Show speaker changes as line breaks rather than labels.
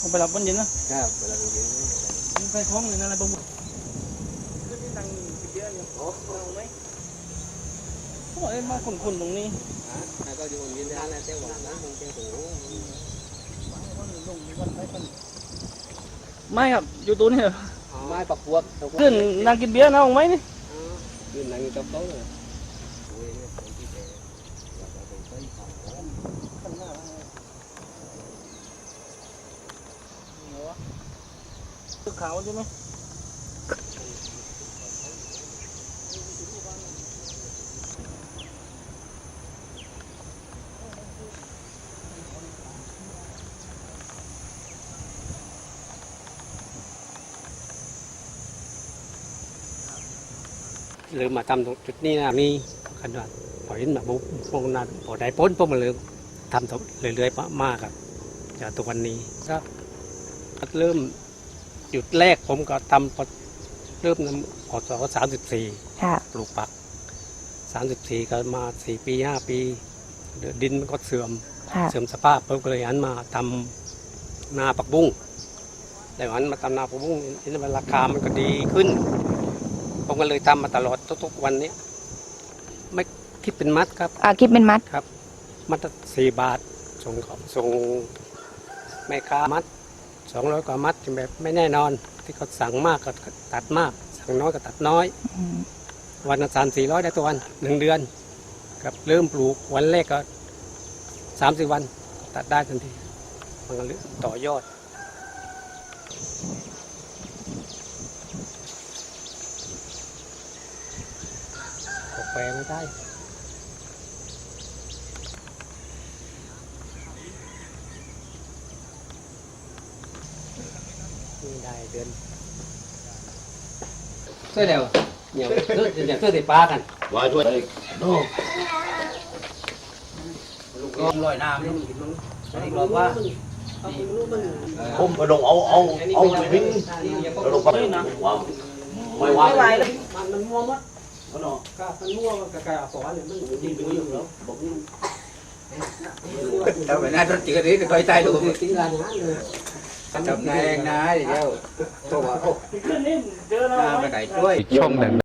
ผมไปรับวันเย็นนะครับ
เวลาเราเย็นนี่
มีไฟท้องเลยนะอะไรบ้างขึ้นที่ตังกินเยอะอยู่โอ้เอาไหมโอ้ยมาคนๆตรงนี้
ฮะแล้วก็อยู่บนยินได้แล้วแต่ว่าน้ำมันเป็นหู
ไม่ครับอยู่ตัวนี้เหรอ
ไม้ปักพวก
ขึ้นนั่งกินเบียร์นะเอาไหมนี่
ขึ้นนั่งอยู่กับโต๊ะเลยโอ้ยเนี่ยคนที่แก่เราจะไปใช้ของ
ตึกขาวใช่ไหม
หรือมาทำตรงจุดนี้นะมีขนาดพอเห็นแบบบุพวกนั้นพอได้พ้นพวกมันเลยทำต่อเรื่อยๆมากครับจากตัววันนี้ก็เริ่ม จุดแรกผมก็ทำพอเริ่มพศสามสิบสี่
ค่ะ
ปลูกปักสามสิบสี่ก็มาสี่ปีห้าปีเดี๋ยวดินมันก็เสื่อม
ค่ะ
เสื่อมสภาพผมก็เลยหันมาทำนาปักบุ้งแต่หันมาทำนาปักบุ้งเห็นว่าราคามันก็ดีขึ้น ผมก็เลยทำมาตลอดทุกๆวันเนี้ยไม่คิดเป็นมัดครับ
อ่าคิดเป็นมัด
มัดละสี่บาทส่งเขาส่งแม่ค้ามัด สองร้อยกว่ามัดแบบไม่แน่นอน ที่เขาสั่งมากก็ตัดมาก สั่งน้อยก็ตัดน้อย
อืม
วันละสามสี่ร้อยได้ตัววันหนึ่งเดือนครับเริ่มปลูกวันแรกก็สามสิบวันตัดได้ทันทีมันก็เริ่มต่อยอดออกแปลไม่ได้ ได้เดือนช่วยเร็วเดี๋ยวเดี๋ยวเดี๋ยวช่วยติดปลากัน
ว่าช่วย
ก็ลอยน้ำนี่นี่บอกว่า
ผมไปลงเอาเอาเอาไปวิ่งไปลงไปว่าไม่ว่า
ไม่ไหวแล้ว
มันมันมัวมัด
มันเนาะ
ก็มันมัวมันกระกระสอนเลยมันยิงไปอยู่แล้วบอกนี่
tao phải nói rất chỉ có tí thì coi tay
ดู
luôn
ตีลานนั้นเลย
tầm này anh nói thì đâu tôi bảo ô
ขึ้นนี่เจอเรา
à,
ไหม
mày cày chuối
ช่องแด